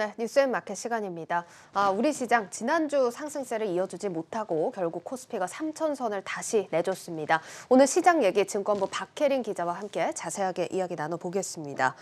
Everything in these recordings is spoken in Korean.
네, 뉴스앤마켓 시간입니다. 아, 우리 시장 지난주 상승세를 이어주지 못하고 결국 코스피가 3천선을 다시 내줬습니다. 오늘 시장 얘기 증권부 박혜린 기자와 함께 자세하게 이야기 나눠보겠습니다.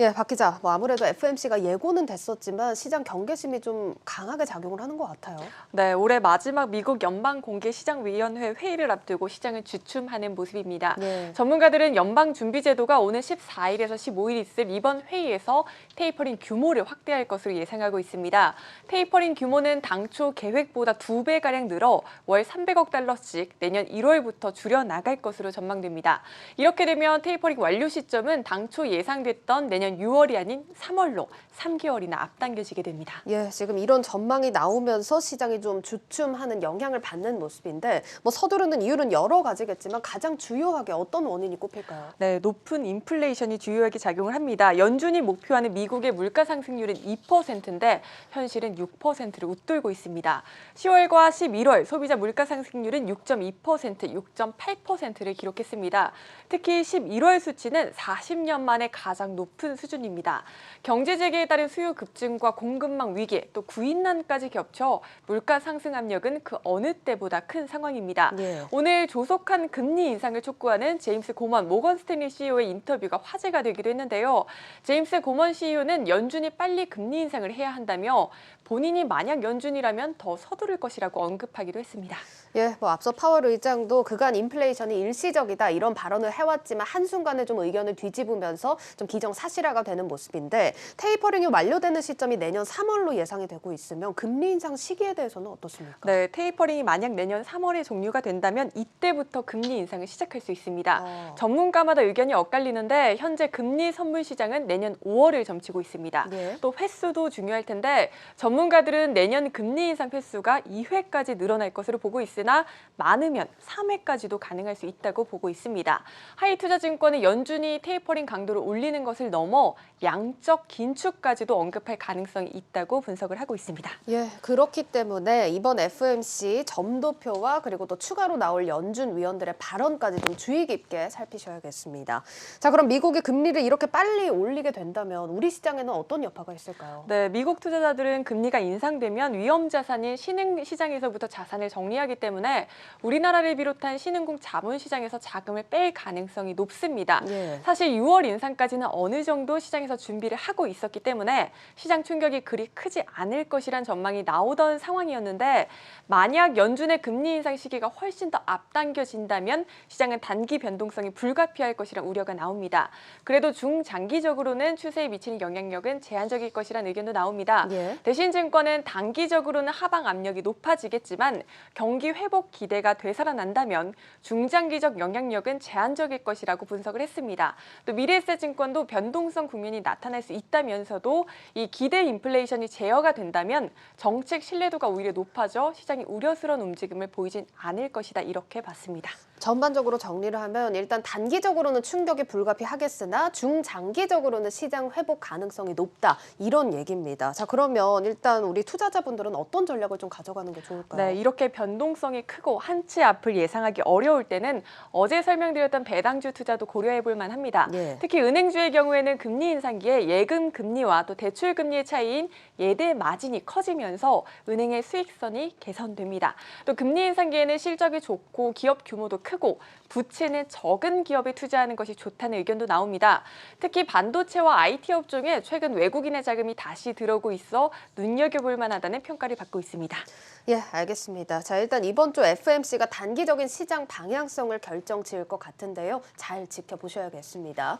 예, 박 기자, 뭐 아무래도 FMC가 예고는 됐었지만 시장 경계심이 좀 강하게 작용을 하는 것 같아요. 네, 올해 마지막 미국 연방 공개 시장 위원회 회의를 앞두고 시장을 주춤하는 모습입니다. 네. 전문가들은 연방 준비 제도가 오는 14일에서 15일 있을 이번 회의에서 테이퍼링 규모를 확대할 것으로 예상하고 있습니다. 테이퍼링 규모는 당초 계획보다 두 배 가량 늘어 월 300억 달러씩 내년 1월부터 줄여 나갈 것으로 전망됩니다. 이렇게 되면 테이퍼링 완료 시점은 당초 예상됐던 내년 6월이 아닌 3월로 3개월이나 앞당겨지게 됩니다. 예, 지금 이런 전망이 나오면서 시장이 좀 주춤하는 영향을 받는 모습인데 뭐 서두르는 이유는 여러 가지겠지만 가장 주요하게 어떤 원인이 꼽힐까요? 네, 높은 인플레이션이 주요하게 작용을 합니다. 연준이 목표하는 미국의 물가 상승률은 2%인데 현실은 6%를 웃돌고 있습니다. 10월과 11월 소비자 물가 상승률은 6.2%, 6.8%를 기록했습니다. 특히 11월 수치는 40년 만에 가장 높은 수준입니다. 경제 재개에 따른 수요 급증과 공급망 위기, 또 구인난까지 겹쳐 물가 상승 압력은 그 어느 때보다 큰 상황입니다. 예. 오늘 조속한 금리 인상을 촉구하는 제임스 고먼 모건 스탠리 CEO의 인터뷰가 화제가 되기도 했는데요. 제임스 고먼 CEO는 연준이 빨리 금리 인상을 해야 한다며 본인이 만약 연준이라면 더 서두를 것이라고 언급하기도 했습니다. 예, 뭐 앞서 파월 의장도 그간 인플레이션이 일시적이다 이런 발언을 해왔지만 한순간에 좀 의견을 뒤집으면서 좀 기정사실화가 되는 모습인데 테이퍼링이 완료되는 시점이 내년 3월로 예상이 되고 있으면 금리 인상 시기에 대해서는 어떻습니까? 네, 테이퍼링이 만약 내년 3월에 종료가 된다면 이때부터 금리 인상을 시작할 수 있습니다. 어. 전문가마다 의견이 엇갈리는데 현재 금리 선물 시장은 내년 5월을 점치고 있습니다. 예. 또 횟수도 중요할 텐데 전문 가들은 내년 금리 인상 횟수가 2회까지 늘어날 것으로 보고 있으나 많으면 3회까지도 가능할 수 있다고 보고 있습니다. 하이투자증권은 연준이 테이퍼링 강도를 올리는 것을 넘어 양적 긴축까지도 언급할 가능성이 있다고 분석을 하고 있습니다. 예, 그렇기 때문에 이번 FMC 점도표와 그리고 또 추가로 나올 연준 위원들의 발언까지 좀 주의 깊게 살피셔야겠습니다. 자, 그럼 미국이 금리를 이렇게 빨리 올리게 된다면 우리 시장에는 어떤 여파가 있을까요? 네, 미국 투자자들은 금리 가 인상되면 위험 자산인 신흥 시장에서부터 자산을 정리하기 때문에 우리나라를 비롯한 신흥국 자본 시장에서 자금을 뺄 가능성이 높습니다. 예. 사실 6월 인상까지는 어느 정도 시장에서 준비를 하고 있었기 때문에 시장 충격이 그리 크지 않을 것이란 전망이 나오던 상황이었는데 만약 연준의 금리 인상 시기가 훨씬 더 앞당겨진다면 시장은 단기 변동성이 불가피할 것이란 우려가 나옵니다. 그래도 중장기적으로는 추세에 미치는 영향력은 제한적일 것이란 의견도 나옵니다. 예. 대신 증권은 단기적으로는 하방 압력이 높아지겠지만 경기 회복 기대가 되살아난다면 중장기적 영향력은 제한적일 것이라고 분석을 했습니다. 또 미래에셋증권도 변동성 국면이 나타날 수 있다면서도 이 기대 인플레이션이 제어가 된다면 정책 신뢰도가 오히려 높아져 시장이 우려스러운 움직임을 보이진 않을 것이다 이렇게 봤습니다. 전반적으로 정리를 하면 일단 단기적으로는 충격이 불가피하겠으나 중장기적으로는 시장 회복 가능성이 높다 이런 얘기입니다. 자 그러면 일단 우리 투자자분들은 어떤 전략을 좀 가져가는 게 좋을까요? 네, 이렇게 변동성이 크고 한치 앞을 예상하기 어려울 때는 어제 설명드렸던 배당주 투자도 고려해 볼 만합니다. 예. 특히 은행주의 경우에는 금리 인상기에 예금 금리와 또 대출 금리의 차이인 예대 마진이 커지면서 은행의 수익선이 개선됩니다. 또 금리 인상기에는 실적이 좋고 기업 규모도 크고 부채는 적은 기업에 투자하는 것이 좋다는 의견도 나옵니다. 특히 반도체와 IT 업종에 최근 외국인의 자금이 다시 들어오고 있어 눈여겨볼 만하다는 평가를 받고 있습니다. 예, 알겠습니다. 자, 일단 이번 주 FMC가 단기적인 시장 방향성을 결정 지을 것 같은데요. 잘 지켜보셔야겠습니다.